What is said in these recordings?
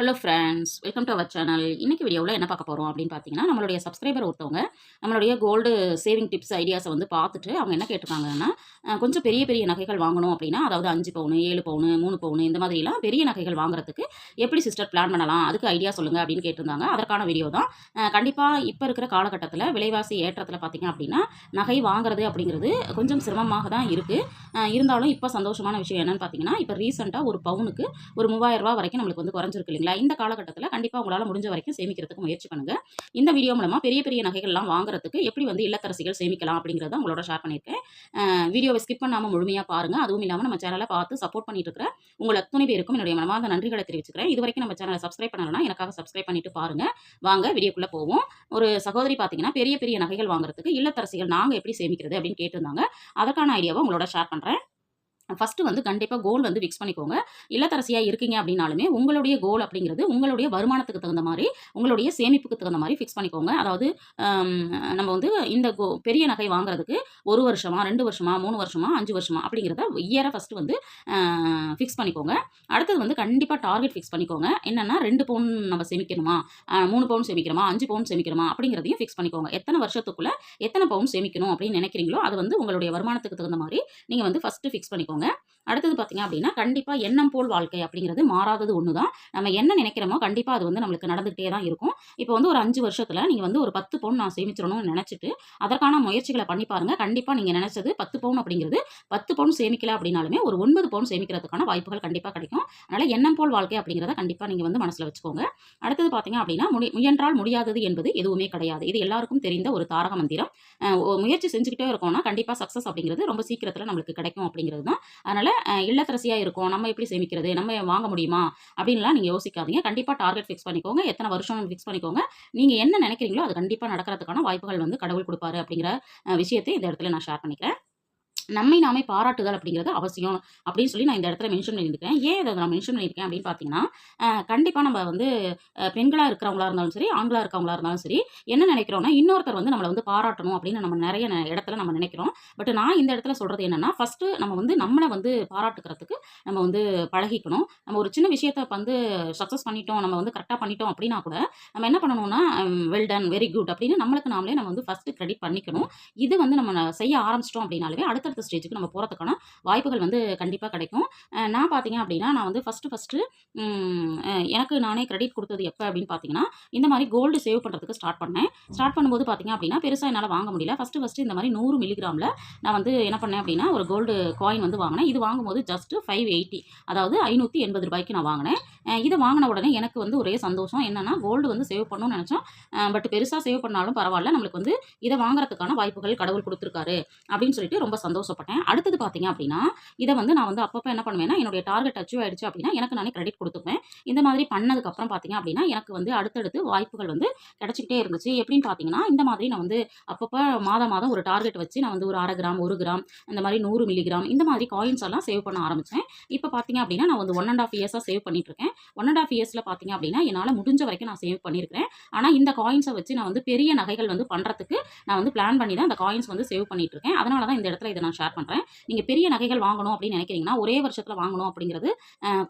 Hello friends welcome to our channel இன்றைக்கி வீடியோவில் என்ன பார்க்க போகிறோம் அப்படின்னு பார்த்தீங்கன்னா நம்மளுடைய சப்ஸ்கிரைபர் ஒருத்தவங்க நம்மளுடைய கோல்டு சேவிங் டிப்ஸ் ஐடியாஸை வந்து பார்த்துட்டு அவங்க என்ன கேட்டிருக்காங்கன்னா கொஞ்சம் பெரிய பெரிய நகைகள் வாங்கணும் அப்படின்னா அதாவது அஞ்சு பவுனு ஏழு பவுனு மூணு பவுனு இந்த மாதிரிலாம் பெரிய நகைகள் வாங்குறதுக்கு எப்படி சிஸ்டர் பிளான் பண்ணலாம் அதுக்கு ஐடியா சொல்லுங்கள் அப்படின்னு கேட்டிருந்தாங்க. அதற்கான வீடியோ தான். கண்டிப்பாக இப்போ இருக்கிற காலகட்டத்தில் விலைவாசி ஏற்றத்தில் பார்த்தீங்க அப்படின்னா நகை வாங்குறது அப்படிங்கிறது கொஞ்சம் சிரமமாக தான் இருக்குது இருந்தாலும் இப்போ சந்தோஷமான விஷயம் என்னென்னு பார்த்தீங்கன்னா இப்போ ரீசெண்டாக ஒரு பவுனுக்கு ஒரு மூவாயிரம் ரூபா வரைக்கும் நம்மளுக்கு வந்து குறைஞ்சிருக்கு இல்லைங்களா? இந்த காலகட்டத்தில் கண்டிப்பாக உங்களால் முடிஞ்ச வரைக்கும் சேமிக்கிறதுக்கு முயற்சி பண்ணுங்கள் இந்த வீடியோ மூலமாக பெரிய பெரிய நகைகள்லாம் வாங்குறதுக்கு எப்படி வந்து இல்லத்தரசிகள் சேமிக்கலாம் அப்படிங்கிறத உங்களோட ஷேர் பண்ணியிருக்கேன். வீடியோவை ஸ்கிப் பண்ணாமல் முழுமையாக பாருங்கள் அதுவும் இல்லாமல் நம்ம சேனலை பார்த்து சப்போர்ட் பண்ணிட்டு இருக்கிற உங்கள் அத்துணை பேருக்கும் என்னுடைய மனமார்ந்த நன்றிகளை தெரிவிச்சுக்கிறேன். இது வரைக்கும் நம்ம சேனலை சப்ஸ்கிரைப் பண்ணலன்னா எனக்காக சப்ஸ்கிரைப் பண்ணிட்டு பாருங்கள் வாங்க வீடியோக்குள்ளே போவோம். ஒரு சகோதரி பார்த்தீங்கன்னா பெரிய பெரிய நகைகள் வாங்குறதுக்கு இல்லத்தரசிகள் நாங்கள் எப்படி சேமிக்கிறது அப்படின்னு கேட்டிருந்தாங்க. அதற்கான ஐடியாவை உங்களோட ஷேர் பண்ணுறேன் ஃபஸ்ட்டு வந்து கண்டிப்பாக கோல் வந்து ஃபிக்ஸ் பண்ணிக்கோங்க. இல்லத்தரசியாக இருக்கீங்க அப்படின்னாலுமே உங்களுடைய கோல் அப்படிங்கிறது உங்களுடைய வருமானத்துக்கு தகுந்த மாதிரி உங்களுடைய சேமிப்புக்கு தகுந்த மாதிரி ஃபிக்ஸ் பண்ணிக்கோங்க. அதாவது நம்ம வந்து இந்த கோ பெரிய நகை வாங்குறதுக்கு ஒரு வருஷமா ரெண்டு வருஷமா மூணு வருஷமா அஞ்சு வருஷமா அப்படிங்கிறத இயரை ஃபஸ்ட்டு வந்து ஃபிக்ஸ் பண்ணிக்கோங்க. அடுத்தது வந்து கண்டிப்பாக டார்கெட் ஃபிக்ஸ் பண்ணிக்கோங்க. என்னென்னா ரெண்டு பவுன் நம்ம சேமிக்கணுமா? மூணு பவுன் சேமிக்கிறோமா அஞ்சு பவுன் சேமிக்கிறோமா அப்படிங்கிறதையும் ஃபிக்ஸ் பண்ணிக்கோங்க. எத்தனை வருஷத்துக்குள்ளே எத்தனை பவுன் சேமிக்கணும் அப்படின்னு நினைக்கிறீங்களோ அது வந்து உங்களுடைய வருமானத்துக்கு தகுந்த மாதிரி நீங்கள் வந்து ஃபஸ்ட்டு ஃபிக்ஸ் பண்ணிக்கோங்க. அடுத்தது பார்த்தீங்க அப்படின்னா கண்டிப்பாக எண்ணம் போல் வாழ்க்கை அப்படிங்கிறது மாறாதது ஒன்று தான் நம்ம என்ன நினைக்கிறோமோ கண்டிப்பாக அது வந்து நம்மளுக்கு நடந்துகிட்டே தான் இருக்கும். இப்போ வந்து ஒரு அஞ்சு வருஷத்தில் நீங்கள் வந்து ஒரு பத்து பவுன் நான் சேமிச்சிடணும்னு நினச்சிட்டு அதற்கான முயற்சிகளை பண்ணி பாருங்கள் கண்டிப்பாக நீங்கள் நினச்சது பத்து பவுன் அப்படிங்கிறது பத்து பவுன் சேமிக்கல அப்படின்னாலுமே ஒரு ஒன்பது பவுன் சேமிக்கிறதுக்கான வாய்ப்புகள் கண்டிப்பாக கிடைக்கும். அதனால் எண்ணம் போல் வாழ்க்கை அப்படிங்கிறத கண்டிப்பாக நீங்கள் வந்து மனசில் வச்சுக்கோங்க. அடுத்தது பார்த்தீங்க அப்படின்னா முடி முயன்றால் முடியாதது என்பது எதுவுமே கிடையாது. இது எல்லாருக்கும் தெரிந்த ஒரு தாரக மந்திரம். முயற்சி செஞ்சுக்கிட்டே இருக்கோம்னா கண்டிப்பாக சக்ஸஸ் அப்படிங்கிறது ரொம்ப சீக்கிரத்தில் நம்மளுக்கு கிடைக்கும் அப்படிங்கிறது தான் அதனால் இல்லத்தரசியாக இருக்கும். நம்ம எப்படி சேமிக்கிறது? நம்ம வாங்க முடியுமா? அப்படின்லாம் நீங்கள் யோசிக்காதீங்க. கண்டிப்பாக டார்கெட் ஃபிக்ஸ் பண்ணிக்கோங்க. எத்தனை வருஷம் ஃபிக்ஸ் பண்ணிக்கோங்க. நீங்கள் என்ன நினைக்கிறீங்களோ அது கண்டிப்பாக நடக்கிறதுக்கான வாய்ப்புகள் வந்து கடவுள் கொடுப்பாரு அப்படிங்கிற விஷயத்தை இந்த இடத்துல நான் ஷேர் பண்ணிக்கிறேன். நம்மை நாமே பாராட்டுதல் அப்படிங்கிறது அவசியம் அப்படின்னு சொல்லி நான் இந்த இடத்துல மென்ஷன் பண்ணியிருக்கேன். ஏன் இதை நான் மென்ஷன் பண்ணியிருக்கேன் அப்படின்னு பார்த்தீங்கன்னா கண்டிப்பாக நம்ம வந்து பெண்களாக இருக்கிறவங்களா இருந்தாலும் சரி ஆண்களாக இருக்கவங்களா இருந்தாலும் சரி என்ன நினைக்கிறோம்னா இன்னொருத்தர் வந்து நம்மளை வந்து பாராட்டணும் அப்படின்னு நம்ம நிறைய ந- இடத்துல நம்ம நினைக்கிறோம். பட் நான் இந்த இடத்துல சொல்கிறது என்னென்னா ஃபஸ்ட்டு நம்ம வந்து நம்மளை வந்து பாராட்டுக்கிறதுக்கு நம்ம வந்து பழகிக்கணும். நம்ம ஒரு சின்ன விஷயத்த வந்து சக்ஸஸ் பண்ணிட்டோம் நம்ம வந்து கரெக்டாக பண்ணிட்டோம் அப்படின்னா கூட நம்ம என்ன பண்ணணும்னா வெல் டன் வெரி குட் அப்படின்னு நம்மளுக்கு நாமளே நம்ம வந்து ஃபஸ்ட்டு கிரெடிட் பண்ணிக்கணும். இது வந்து நம்ம செய்ய ஆரம்பிச்சிட்டோம் அப்படின்னாலே அடுத்தடுத்த ஸ்டேஜுக்கு நம்ம போகிறதுக்கான வாய்ப்புகள் வந்து கண்டிப்பாக கிடைக்கும். நான் பார்த்தீங்க அப்படின்னா நான் வந்து ஃபஸ்ட்டு ஃபஸ்ட்டு எனக்கு நானே கிரெடிட் கொடுத்தது எப்போ அப்படின்னு பார்த்தீங்கன்னா இந்த மாதிரி கோல்டு சேவ் பண்ணுறதுக்கு ஸ்டார்ட் பண்ணேன். ஸ்டார்ட் பண்ணும்போது பார்த்தீங்க அப்படின்னா பெருசாக என்னால் வாங்க முடியல. ஃபஸ்ட்டு ஃபஸ்ட்டு இந்த மாதிரி நூறு மில்லிகிராமில் நான் வந்து என்ன பண்ணேன் அப்படின்னா ஒரு கோல்டு காயின் வந்து வாங்கினேன். இது வாங்கும்போது ஜஸ்ட் ஃபைவ் எயிட்டி அதாவது ஐநூற்றி எண்பது ரூபாய்க்கு நான் வாங்கினேன். இதை வாங்கின உடனே எனக்கு வந்து ஒரே சந்தோஷம். என்னென்னா கோல்டு வந்து சேவ் பண்ணணும்னு நினச்சோம் பட் பெருசாக சேவ் பண்ணாலும் பரவாயில்ல. நம்மளுக்கு வந்து இதை வாங்குறதுக்கான வாய்ப்புகள் கடவுள் கொடுத்துருக்காரு அப்படின்னு சொல்லிட்டு ரொம்ப சந்தோஷம். சந்தோஷப்பட்டேன். அடுத்தது பார்த்தீங்க அப்படின்னா இதை வந்து நான் வந்து அப்பப்போ என்ன பண்ணுவேன்னா என்னுடைய டார்கெட் அச்சீவ் ஆயிடுச்சு அப்படின்னா எனக்கு நானே கிரெடிட் கொடுத்துப்பேன். இந்த மாதிரி பண்ணதுக்கப்புறம் பார்த்தீங்க அப்படின்னா எனக்கு வந்து அடுத்தடுத்து வாய்ப்புகள் வந்து கிடச்சிக்கிட்டே இருந்துச்சு. எப்படின்னு பார்த்தீங்கன்னா இந்த மாதிரி நான் வந்து அப்பப்போ மாதம் மாதம் ஒரு டார்கெட் வச்சு நான் வந்து ஒரு அரை கிராம் ஒரு கிராம் இந்த மாதிரி நூறு மில்லிகிராம் இந்த மாதிரி காயின்ஸ் எல்லாம் சேவ் பண்ண ஆரம்பித்தேன் இப்போ பார்த்தீங்க அப்படின்னா நான் வந்து ஒன் அண்ட் ஆஃப் இயர்ஸாக சேவ் பண்ணிட்டுருக்கேன். ஒன் அண்ட் ஆஃப் இயர்ஸில் பார்த்தீங்க அப்படின்னா என்னால் முடிஞ்ச வரைக்கும் நான் சேவ் பண்ணியிருக்கிறேன் ஆனால் இந்த காயின்ஸை வச்சு நான் வந்து பெரிய நகைகள் வந்து பண்ணுறதுக்கு நான் வந்து பிளான் பண்ணி தான் அந்த காயின்ஸ் வந்து சேவ் பண்ணிட்டுருக்கேன். அதனால தான் இந்த இடத்துல இதை நான் ஷேர் பண்ணுறேன் நீங்கள் பெரிய நகைகள் வாங்கணும் அப்படின்னு நினைக்கிறீங்கன்னா ஒரே வருஷத்தில் வாங்கணும் அப்படிங்கிறது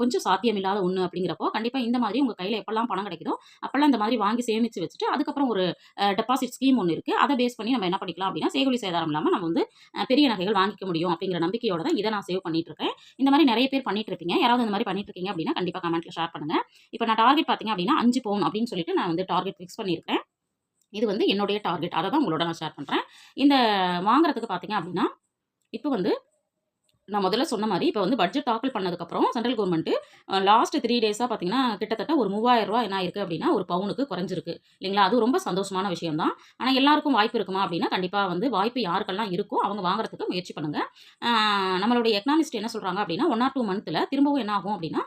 கொஞ்சம் சாத்தியமில்லாத ஒன்று அப்படிங்கிறப்போ கண்டிப்பாக இந்த மாதிரி உங்கள் கையில் எப்பெல்லாம் பணம் கிடைக்குதோ அப்போல்லாம் இந்த மாதிரி வாங்கி சேமித்து வச்சுட்டு அதுக்கப்புறம் ஒரு டெபாசிட் ஸ்கீம் ஒன்று இருக்குது அதை பேஸ் பண்ணி நம்ம என்ன பண்ணிக்கலாம் அப்படின்னா சேகுலி சேதாரம் இல்லாமல் நம்ம வந்து பெரிய நகைகள் வாங்கிக்க முடியும் அப்படிங்கிற நம்பிக்கையோட தான் இதை நான் சேவ் பண்ணிட்டு இருக்கேன். இந்த மாதிரி நிறைய பேர் பண்ணிட்டு இருப்பீங்க. யாராவது இந்த மாதிரி பண்ணிட்டு இருக்கீங்க அப்படின்னா கண்டிப்பாக கமெண்ட்டில் ஷேர் பண்ணுங்கள் இப்போ நான் டார்கெட் பார்த்தீங்க அப்படின்னா அஞ்சு பவுன் அப்படின்னு சொல்லிட்டு நான் வந்து டார்கெட் ஃபிக்ஸ் பண்ணியிருக்கேன். இது வந்து என்னுடைய டார்கெட் அதை தான் உங்களோட நான் ஷேர் பண்ணுறேன் இந்த வாங்குறதுக்கு பார்த்தீங்க அப்படின்னா இப்போ வந்து நான் முதல்ல சொன்ன மாதிரி இப்போ வந்து பட்ஜெட் தாக்கல் பண்ணதுக்கப்புறம் சென்ட்ரல் கவர்மெண்ட்டு லாஸ்ட் த்ரீ டேஸாக பார்த்தீங்கன்னா கிட்டத்தட்ட ஒரு மூவாயிரம் ரூபா என்ன இருக்குது அப்படின்னா ஒரு பவுனுக்கு குறைஞ்சிருக்கு. இல்லைங்களா? அது ரொம்ப சந்தோஷமான விஷயம் தான் ஆனால் எல்லாருக்கும் வாய்ப்பு இருக்குமா அப்படின்னா கண்டிப்பாக வந்து வாய்ப்பு யாருக்கெல்லாம் இருக்கோ அவங்க வாங்குறதுக்கு முயற்சி பண்ணுங்கள் நம்மளுடைய எக்கனாமிஸ்ட் என்ன சொல்கிறாங்க அப்படின்னா ஒன் ஆர் டூ மந்த்தில் திரும்பவும் என்ன ஆகும் அப்படின்னா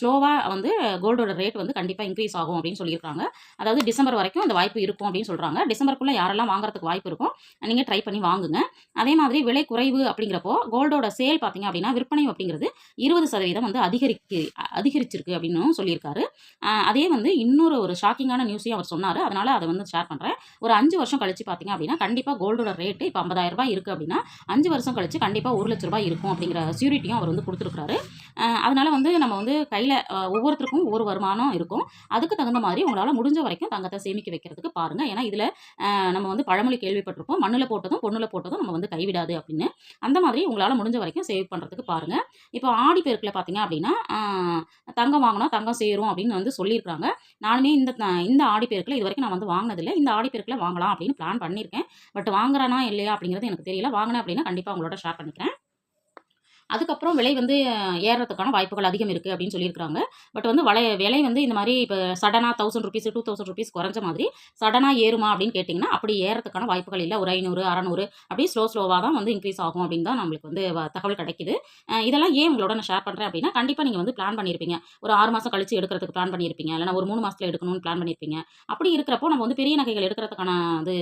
ஸ்லோவாக வந்து கோல்டோட ரேட் வந்து கண்டிப்பாக இன்க்ரீஸ் ஆகும் அப்படின்னு சொல்லியிருக்காங்க. அதாவது டிசம்பர் வரைக்கும் அந்த வாய்ப்பு இருக்கும் அப்படின்னு சொல்கிறாங்க டிசம்பருக்குள்ளே யாரெல்லாம் வாங்குறதுக்கு வாய்ப்பு இருக்கும் நீங்கள் ட்ரை பண்ணி வாங்குங்க. அதே மாதிரி விலை குறைவு அப்படிங்கிறப்போ கோல்டோட சேல் பார்த்தீங்க அப்படின்னா விற்பனை அப்படிங்கிறது இருபது சதவீதம் வந்து அதிகரிக்கு அதிகரிச்சிருக்கு அப்படின்னு சொல்லியிருக்காரு. அதே வந்து இன்னொரு ஒரு ஷாக்கிங்கான நியூஸையும் அவர் சொன்னார். அதனால் அதை வந்து ஷேர் பண்ணுறேன் ஒரு அஞ்சு வருஷம் கழிச்சு பார்த்தீங்க அப்படின்னா கண்டிப்பாக கோல்டோட ரேட்டு இப்போ ஐம்பதாயிரம் ரூபாய் இருக்குது அப்படின்னா அஞ்சு வருஷம் கழிச்சு கண்டிப்பாக ஒரு லட்ச ரூபாய் இருக்கும் அப்படிங்கிற சியூரிட்டியும் அவர் வந்து கொடுத்துருக்காரு அதனால் வந்து நம்ம வந்து கையில் ஒவ்வொருத்தருக்கும் ஒவ்வொரு வருமானம் இருக்கும். அதுக்கு தகுந்த மாதிரி உங்களால் முடிஞ்ச வரைக்கும் தங்கத்தை சேமிக்க வைக்கிறதுக்கு பாருங்கள் ஏன்னா இதில் நம்ம வந்து பழமொழி கேள்விப்பட்டிருப்போம். மண்ணில் போட்டதும் பொண்ணில் போட்டதும் நம்ம வந்து கைவிடாது அப்படின்னு. அந்த மாதிரி உங்களால் முடிஞ்ச வரைக்கும் சேவ் பண்ணுறதுக்கு பாருங்கள் இப்போ ஆடி பெருக்கில் பார்த்தீங்க அப்படின்னா தங்கம் வாங்கினா தங்கம் சேரும் அப்படின்னு வந்து சொல்லியிருக்காங்க நானுமே இந்த இந்த ஆடி பெருக்கில் இது வரைக்கும் நான் வந்து வாங்கினதில்லை. இந்த ஆடி பெருக்கில் வாங்கலாம் அப்படின்னு பிளான் பண்ணியிருக்கேன். பட் வாங்குறானா இல்லையா அப்படிங்கிறது எனக்கு தெரியல. வாங்கினேன் அப்படின்னா கண்டிப்பாக உங்களோட ஷேர் பண்ணிக்கிறேன். அதுக்கப்புறம் விலை வந்து ஏறுறதுக்கான வாய்ப்புகள் அதிகம் இருக்குது அப்படின்னு சொல்லியிருக்காங்க பட் வந்து வலை விலை வந்து இந்த மாதிரி இப்போ சடனாக thousand rupees two thousand rupees குறைஞ்ச மாதிரி சடனாக ஏறுமா அப்படின்னு கேட்டிங்கன்னா அப்படி ஏறதுக்கான வாய்ப்புகள் இல்லை. ஒரு ஐநூறு அறநூறு அப்படி ஸ்லோ ஸ்லோவாக தான் வந்து இன்க்ரீஸ் ஆகும் அப்படின்னு தான் நம்மளுக்கு வந்து வ- தகவல் கிடைக்குது. இதெல்லாம் ஏன் உங்களோட நான் ஷேர் பண்ணுறேன் அப்படின்னா கண்டிப்பாக நீங்கள் வந்து பிளான் பண்ணியிருப்பீங்க ஒரு ஆறு மாதம் கழிச்சு எடுக்கிறதுக்கு பிளான் பண்ணியிருப்பீங்க இல்லைனா ஒரு மூணு மாதத்தில் எடுக்கணும்னு பிளான் பண்ணியிருப்பீங்க அப்படி இருக்கிறப்போ நம்ம வந்து பெரிய நகைகள் எடுக்கிறதுக்கான இது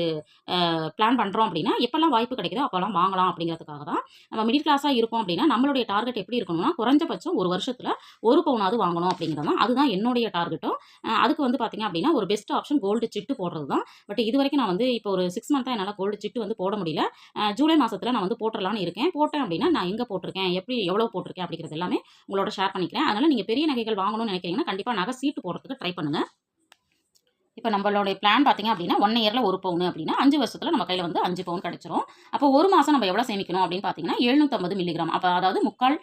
பிளான் பண்ணுறோம் அப்படின்னா எப்போல்லாம் வாய்ப்பு கிடைக்குதோ அப்போல்லாம் வாங்கலாம் அப்படிங்கிறதுக்காக தான் நம்ம மிடில் கிளாஸாக இருக்கோம் அப்படின்னா நம்மளுடைய டார்கெட் எப்படி இருக்கணும்னா குறைஞ்சபட்சம் ஒரு வருஷத்தில் ஒரு பவுனாவது வாங்கணும் அப்படிங்கிறது தான் அதுதான் என்னுடைய டார்கெட்டும் அதுக்கு வந்து பார்த்திங்க அப்படின்னா ஒரு பெஸ்ட் ஆப்ஷன் கோல்டு சிட்டு போடுறது தான் பட் இது வரைக்கும் நான் வந்து இப்போ ஒரு சிக்ஸ் மந்த்தாக என்னால் கோல்டு சிட்டு வந்து போட முடியல. ஜூலை மாதத்தில் நான் வந்து போட்டுடலான்னு இருக்கேன். போட்டேன் அப்படின்னா நான் எங்கே போட்டிருக்கேன்? எப்படி எவ்வளோ போட்டிருக்கேன் அப்படிங்கிறது எல்லாமே உங்களோட ஷேர் பண்ணிக்கிறேன். அதனால் நீங்கள் பெரிய நகைகள் வாங்கணும்னு நினைக்கிறீங்கன்னா கண்டிப்பாக நகை சீட்டு போடுறதுக்கு ட்ரை பண்ணுங்கள் இப்போ நம்மளுடைய பிளான் பார்த்தீங்க அப்படின்னா ஒன் இயரில் ஒரு பவுன் அப்படின்னா அஞ்சு வருஷத்தில் நம்ம கையில் வந்து அஞ்சு பவுன் கிடைச்சிரும். அப்போ ஒரு மாதம் நம்ம எவ்வளோ சேமிக்கணும் அப்படின்னு பார்த்தீங்கன்னா எழுநூற்றம்பது மில்லிகிராம் அப்போ அதாவது முக்கால்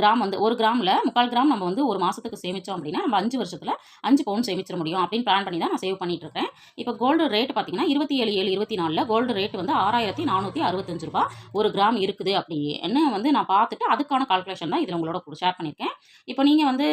கிராம் வந்து ஒரு கிராமில் முக்கால் கிராம் நம்ம வந்து ஒரு மாதத்துக்கு சேமித்தோம் அப்படின்னா நம்ம அஞ்சு வருஷத்தில் அஞ்சு பவுன் சேமிச்சிட முடியும் அப்படின்னு பிளான் பண்ணி தான் நான் சேவ் பண்ணிட்டு இருக்கேன். இப்போ கோல்டு ரேட் பார்த்தீங்கன்னா இருபத்தி ஏழு ஏழு இருபத்தி நாலில் கோல்டு ரேட் வந்து ஆறாயிரத்தி நானூற்றி அறுபத்தஞ்சு ரூபா ஒரு கிராம் இருக்குது அப்படி. என்ன வந்து நான் பார்த்துட்டு அதுக்கான கால்குலேஷன் தான் இதில் உங்களோட ஷேர் பண்ணியிருக்கேன். இப்போ நீங்கள் வந்து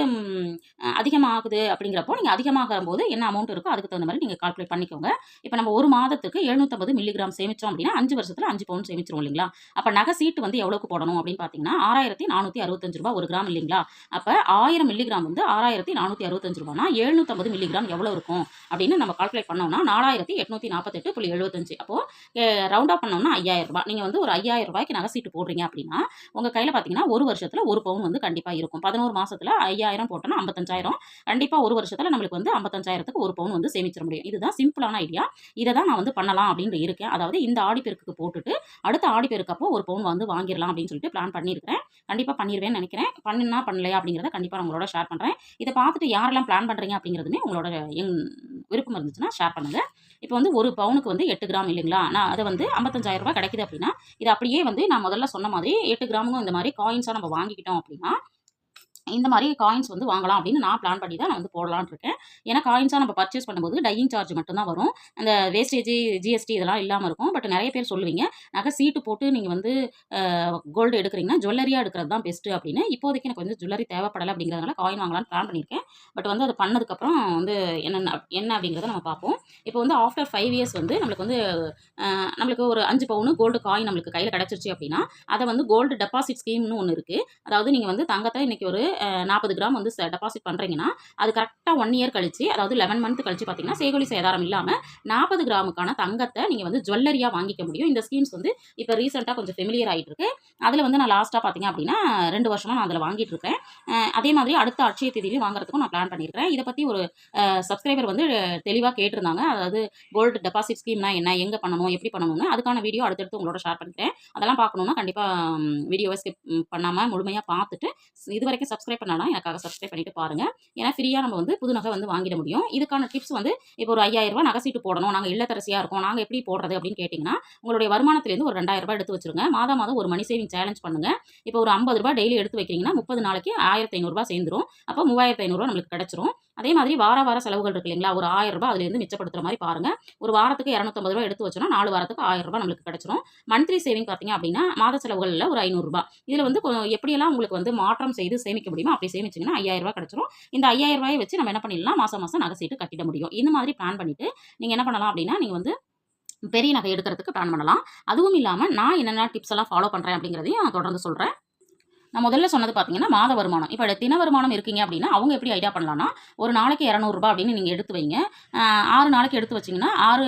அதிகமாகுது அப்படிங்கிறப்போ நீங்கள் அதிகமாகிற போது என்ன அமௌண்ட் இருக்கோ அதுக்கு தகுந்த மாதிரி நீங்கள் கால்குலேட் பண்ணிக்கோங்க. இப்போ நம்ம ஒரு மாதத்துக்கு எழுநூற்றம்பது மில்லிகிராம் சேமிச்சோம் அப்படின்னா அஞ்சு வருஷத்தில் அஞ்சு பவுன் சேமிச்சிரும் இல்லைங்களா? அப்போ நகை சீட்டு வந்து எவ்வளோக்கு போடணும் அப்படின்னு பார்த்தீங்கன்னா ஆறாயிரத்தி நானூற்றி அறுபத்தஞ்சு ரூபா ஒரு கிராம் இல்லைங்களா? அப்போ ஆயிரம் மில்லிகிராம் வந்து ஆறாயிரத்தி நானூற்றி அறுபத்தஞ்சு ரூபானா எழுநூற்றம்பது மில்லிகிராம் எவ்வளோ இருக்கும்? அப்படின்னு நம்ம கால்குலேட் பண்ணோம்னா நாலாயிரத்தி எட்நூற்றி நாற்பத்தெட்டு புள்ளி எழுபத்தஞ்சு. அப்போது ரவுண்டாக பண்ணோம்னா ஐயாயிரம் ரூபாய். நீங்கள் வந்து ஒரு ஐயாயிரம் ரூபாய்க்கு நகை சீட்டு போடுறீங்க அப்படின்னா உங்கள் கையில் பார்த்தீங்கன்னா ஒரு வருஷத்தில் ஒரு பவுன் வந்து கண்டிப்பாக இருக்கும். பதினோரு மாதத்தில் ஐயாயிரம் போட்டோன்னா ஐம்பத்தஞ்சாயிரம். கண்டிப்பாக ஒரு வருஷத்தில் நம்மளுக்கு வந்து ஐம்பத்தஞ்சாயிரத்துக்கு ஒரு பவுன் வந்து சேமிச்சிட முடியும். இதுதான் சிம்பிளான ஐடியா இதை தான் நான் வந்து பண்ணலாம் அப்படின்னு இருக்கேன். அதாவது இந்த ஆடிப்பெருக்குக்கு போட்டுட்டு அடுத்த ஆடிப்பெருக்கப்போ ஒரு பவுன் வந்து வாங்கிடலாம் அப்படின்னு சொல்லிட்டு பிளான் பண்ணியிருக்கிறேன். கண்டிப்பாக பண்ணிடுவேன்னு நினைக்கிறேன். பண்ணினா பண்ணலையா அப்படிங்கிறத கண்டிப்பாக நான் உங்களோட ஷேர் பண்ணுறேன் இதை பார்த்துட்டு யாரெல்லாம் பிளான் பண்ணுறீங்க அப்படிங்கிறதுமே உங்களோட எங் விருப்பம் இருந்துச்சுன்னா ஷேர் பண்ணுங்கள் இப்போ வந்து ஒரு பவுனுக்கு வந்து எட்டு கிராம் இல்லைங்களா? நான் அதை வந்து ஐம்பத்தஞ்சாயிரம் ரூபாய் கிடைக்குது அப்படின்னா இது அப்படியே வந்து நான் முதல்ல சொன்ன மாதிரி எட்டு கிராமுக்கும் இந்த மாதிரி காயின்ஸாக நம்ம வாங்கிக்கிட்டோம் அப்படின்னா இந்த மாதிரி காயின்ஸ் வந்து வாங்கலாம் அப்படின்னு நான் பிளான் பண்ணி தான் நான் வந்து போடலான்னு இருக்கேன். ஏன்னா காயின்ஸாக நம்ம பர்ச்சேஸ் பண்ணும்போது டையிங் சார்ஜ் மட்டும்தான் வரும். அந்த வேஸ்டேஜ் ஜிஎஸ்டி இதெல்லாம் இல்லாமல் இருக்கும். பட் நிறைய பேர் சொல்லுவீங்க நகை சீட்டு போட்டு நீங்கள் வந்து கோல்டு எடுக்கிறீங்கன்னா ஜுவல்லரியாக எடுக்கிறது தான் பெஸ்ட்டு அப்படின்னு. இப்போதைக்கு எனக்கு வந்து ஜுவல்லரி தேவைப்படலை அப்படிங்கிறதுனால காயின் வாங்கலாம்னு பிளான் பண்ணியிருக்கேன். பட் வந்து அது பண்ணதுக்கப்புறம் வந்து என்னென்ன என்ன அப்படிங்கிறத நம்ம பார்ப்போம். இப்போ வந்து ஆஃப்டர் ஃபைவ் இயர்ஸ் வந்து நம்மளுக்கு வந்து நம்மளுக்கு ஒரு அஞ்சு பவுனு கோல்டு காயின் நம்மளுக்கு கையில் கிடச்சிருச்சு அப்படின்னா அதை வந்து கோல்டு டெபாசிட் ஸ்கீம்னு ஒன்று இருக்குது அதாவது நீங்கள் வந்து தங்கத்தை இன்றைக்கி ஒரு நாற்பது கிராம் வந்து டெபாசிட் பண்ணுறீங்கன்னா அது கரெக்டாக ஒன் இயர் கழிச்சு அதாவது லெவன் மந்த் கழிச்சு பார்த்தீங்கன்னா சேகொலி சேதாரம் இல்லாமல் நாற்பது கிராமுக்கான தங்கத்தை நீங்கள் வந்து ஜுவல்லரியாக வாங்கிக்க முடியும். இந்த ஸ்கீம்ஸ் வந்து இப்போ ரீசெண்டாக கொஞ்சம் ஃபெமிலியர் ஆகிட்டு இருக்கு அதில் வந்து நான் லாஸ்ட்டாக பார்த்தீங்க அப்படின்னா ரெண்டு வருஷமாக நான் அதில் வாங்கிட்டு இருக்கேன் அதே மாதிரி அடுத்த அட்சய தேதியிலையும் வாங்குறதுக்கும் நான் பிளான் பண்ணியிருக்கிறேன் இதை பற்றி ஒரு சப்ஸ்கிரைபர் வந்து தெளிவாக கேட்டிருந்தாங்க. அதாவது கோல்டு டெபாசிட் ஸ்கீம்னா என்ன எங்கே பண்ணணும் எப்படி பண்ணணும்னு அதுக்கான வீடியோ அடுத்தடுத்து உங்களோட ஷேர் பண்ணிக்கிறேன். அதெல்லாம் பார்க்கணுன்னா கண்டிப்பாக வீடியோவை ஸ்கிப் பண்ணாமல் முழுமையாக பார்த்துட்டு இது வரைக்கும் சப்ஸ்கிரைப் பண்ணலாம் எனக்காக சப்ஸ்கிரைப் பண்ணிட்டு பாருங்க. ஏன்னா ஃப்ரீயாக நம்ம வந்து புது நகை வந்து வாங்கிட முடியும். இதுக்கான டிப்ஸ் வந்து இப்போ ஒரு ஐயாயிரம் ரூபாய் நகை சீட்டு போடணும் நாங்கள் இல்லத்தரசியாக இருக்கோம் நாங்கள் எப்படி போடுறது அப்படின்னு கேட்டிங்கன்னா உங்களுடைய வருமானத்துலேருந்து ஒரு ரெண்டாயிரம் ரூபாய் எடுத்து வச்சிருங்க. மாதம் மாதம் ஒரு மணி சேவிங் சேலஞ்ச் பண்ணுங்க. இப்போ ஒரு ஐம்பது ரூபாய் டெய்லி எடுத்து வைக்கிறீங்கன்னா முப்பது நாளைக்கு ஆயிரத்தி ஐநூறுரூபா சேர்ந்துரும். அப்போ மூவாயிரத்தி ஐநூறுரூவா நம்மளுக்கு கிடைச்சிரும். அதே மாதிரி வார வார செலவுகள் இருக்கு இல்லைங்களா? ஒரு ஆயிரம் ரூபாய் அதுலேருந்து மிச்சப்படுத்துற மாதிரி பாருங்க. ஒரு வாரத்துக்கு இரநூத்தம்பது ரூபாய் எடுத்து வச்சோம்னா நாலு வாரத்துக்கு ஆயிரம் ரூபாய் நம்மளுக்கு கிடைச்சிரும். மந்த்லி சேவிங் பார்த்தீங்க அப்படின்னா மாத செலவுகளில் ஒரு ஐநூறுரூபா இதில் வந்து எப்படியெல்லாம் உங்களுக்கு வந்து மாற்றம் செய்து சேமிக்க முடியுமோ அப்படி சேமிச்சிங்கன்னா ஐயாயிரம் ரூபாய் கிடைச்சிரும். இந்த ஐயாயிரம் ரூபாயை வச்சு நம்ம என்ன பண்ணிடலாம்? மாதம் மாதம் நகை சீட்டு கட்டிட முடியும். இந்த மாதிரி பிளான் பண்ணிட்டு நீங்கள் என்ன பண்ணலாம் அப்படின்னா நீங்கள் வந்து பெரிய நகை எடுக்கிறதுக்கு பிளான் பண்ணலாம். அதுவும் இல்லாமல் நான் என்னென்ன டிப்ஸ் எல்லாம் ஃபாலோ பண்ணுறேன் அப்படிங்கிறதையும் நான் தொடர்ந்து சொல்கிறேன் நான் முதல்ல சொன்னது பார்த்தீங்கன்னா மாத வருமானம். இப்போ தின வருமானம் இருக்கீங்க அப்படின்னா அவங்க எப்படி ஐடியா பண்ணலாம்னா ஒரு நாளைக்கு இரநூறுபா அப்படின்னு நீங்கள் எடுத்து வைங்க. ஆறு நாளைக்கு எடுத்து வச்சிங்கன்னா ஆறு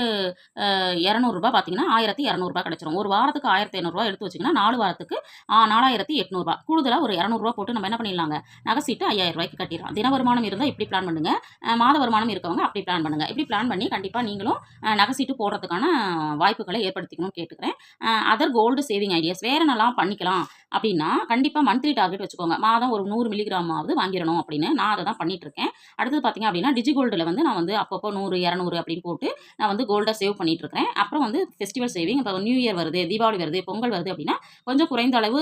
இரநூறுபா பார்த்தீங்கன்னா ஆயிரத்தி இரநூறுபா கிடச்சிரும். ஒரு வாரத்துக்கு ஆயிரத்தி இரநூறுபா எடுத்து வச்சிங்கன்னா நாலு வாரத்துக்கு நாலாயிரத்தி எட்நூறுபா கூடுதலாக ஒரு இரநூறுபா போட்டு நம்ம என்ன பண்ணிடலாங்க? நகை சீட்டு ஐயாயிரம் ரூபாய்க்கு கட்டிடலாம். தின வருமானம் இருந்தால் இப்படி பிளான் பண்ணுங்கள் மாத வருமானம் இருக்கவங்க அப்படி பிளான் பண்ணுங்கள் இப்படி பிளான் பண்ணி கண்டிப்பாக நீங்களும் ஆஹ் போடுறதுக்கான வாய்ப்புகளை ஏற்படுத்திக்கணும்னு கேட்டுக்கிறேன். அதர் கோல்டு சேவிங் ஐடியாஸ் வேறு நல்லா பண்ணிக்கலாம் அப்படின்னா கண்டிப்பாக மந்த்லி டார்கெட் வச்சுக்கோங்க. மாதம் ஒரு நூறு மில்லிகிராமாவது வாங்கிடணும் அப்படின்னு நான் அதை தான் பண்ணிட்டு இருக்கேன் அடுத்தது பார்த்தீங்க அப்படின்னா டிஜி கோல்டில் வந்து நான் வந்து அப்பப்போ நூறு இரநூறு அப்படின்னு போட்டு நான் வந்து கோல்டை சேவ் பண்ணிட்டு இருக்கேன் அப்புறம் வந்து ஃபெஸ்டிவல் சேவிங் இப்போ நியூ இயர் வருது தீபாவளி வருது பொங்கல் வருது அப்படின்னா கொஞ்சம் குறைந்த அளவு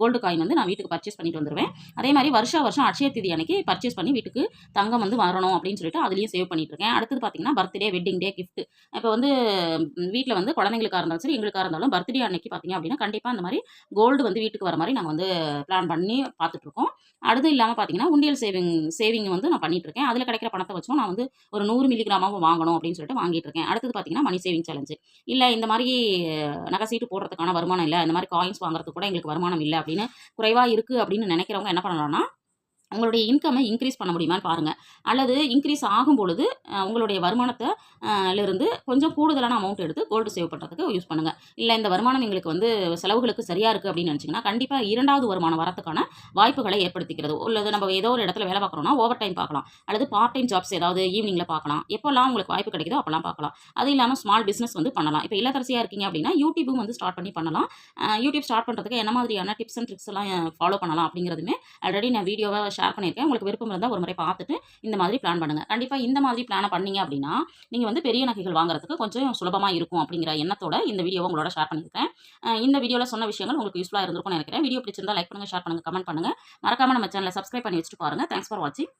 கோல்டு காயின் வந்து நான் வீட்டுக்கு பர்ச்சேஸ் பண்ணிட்டு வந்துடுவேன் அதே மாதிரி வருஷா வருஷம் அட்சய திதி அன்னைக்கு பர்ச்சேஸ் பண்ணி வீட்டுக்கு தங்கம் வந்து வரணும் அப்படின்னு சொல்லிட்டு அதுலேயும் சேவ் பண்ணிட்டு இருக்கேன் அடுத்தது பார்த்தீங்கன்னா பர்த்டே வெட்டிங் டே கிஃப்ட் இப்போ வந்து வீட்டில் வந்து குழந்தைங்களுக்காக இருந்தாலும் சரி எங்களுக்காக இருந்தாலும் பர்த்டே அன்னைக்கு பார்த்தீங்க அப்படின்னா கண்டிப்பாக அந்த மாதிரி கோல்டு வந்து வீட்டுக்கு வர மாதிரி நாங்கள் வந்து பிளான் பண்ணி பார்த்துட்ருக்கோம். அடுத்து இல்லாமல் பார்த்தீங்கன்னா உண்டியல் சேவிங் சேவிங் வந்து நான் பண்ணிகிட்ருக்கேன் இருக்கேன் அதில் கிடைக்கிற பணத்தை வச்சும் நான் வந்து ஒரு நூறு மில்லிகிராமாவும் வாங்கணும் அப்படின்னு சொல்லிட்டு வாங்கிட்டு இருக்கேன் அடுத்தது பார்த்தீங்கன்னா மணி சேவிங் சேலஞ்சு இல்லை இந்த மாதிரி நகை சீட்டு போடுறதுக்கான வருமானம் இல்லை. இந்த மாதிரி காயின்ஸ் வாங்குறதுக்கு கூட எங்களுக்கு வருமானம் இல்லை அப்படின்னு குறைவாக இருக்குது அப்படின்னு நினைக்கிறவங்க என்ன பண்ணலாம்னா உங்களுடைய இன்கம்மை இன்க்ரீஸ் பண்ண முடியுமான்னு பாருங்கள் அல்லது இன்க்ரீஸ் ஆகும் பொழுது உங்களுடைய வருமானத்திலிருந்து கொஞ்சம் கூடுதலான அமௌண்ட் எடுத்து கோல்டு சேவ் பண்ணுறதுக்கு யூஸ் பண்ணுங்கள் இல்லை இந்த வருமானம் எங்களுக்கு வந்து செலவுகளுக்கு சரியாக இருக்குது அப்படின்னு நினச்சிங்கன்னா கண்டிப்பாக இரண்டாவது வருமானம் வரத்துக்கான வாய்ப்புகளை ஏற்படுத்திக்கிறது. அல்லது நம்ம ஏதோ ஒரு இடத்துல வேலை பார்க்குறோம்னா ஓவர் டைம் பார்க்கலாம். அல்லது பார்ட் டைம் ஜாப்ஸ் ஏதாவது ஈவினிங்கில் பார்க்கலாம். எப்போல்லாம் உங்களுக்கு வாய்ப்பு கிடைக்குதோ அப்போல்லாம் பார்க்கலாம். அது இல்லாமல் ஸ்மால் பிஸ்னஸ் வந்து பண்ணலாம். இப்போ இல்லத்தரசியாக இருக்கீங்க அப்படின்னா யூடியூபும் வந்து ஸ்டார்ட் பண்ணி பண்ணலாம். யூடியூப் ஸ்டார்ட் பண்ணுறதுக்கு என்ன மாதிரியான டிப்ஸ் அண்ட் ட்ரிக்ஸ் எல்லாம் ஃபாலோ பண்ணலாம் அப்படிங்கிறதுமே ஆல்ரெடி நான் வீடியோவை ஷேர் பண்ணியிருக்கேன். உங்களுக்கு விருப்பம் இருந்தால் ஒரு முறை பார்த்துட்டு இந்த மாதிரி பிளான் பண்ணுங்கள் கண்டிப்பாக இந்த மாதிரி பிளானை பண்ணீங்க அப்படின்னா நீங்கள் வந்து பெரிய நகைகள் வாங்குறதுக்கு கொஞ்சம் சுலபமாக இருக்கும் அப்படிங்கிற எண்ணத்தோட இந்த வீடியோவை உங்களோட ஷேர் பண்ணியிருக்கேன். இந்த வீடியோவில் சொன்ன விஷயங்கள் உங்களுக்கு யூஸ்ஃபுல்லாக இருந்திருக்கும்னு நினைக்கிறேன். வீடியோ பிடிச்சிருந்தா லைக் பண்ணுங்கள் ஷேர் பண்ணுங்கள் கமெண்ட் பண்ணுங்கள் மறக்காம நம்ம சேனலை சப்ஸ்கிரைப் பண்ணி வச்சுட்டு பாருங்கள் தேங்க்ஸ் ஃபார் வாட்சிங்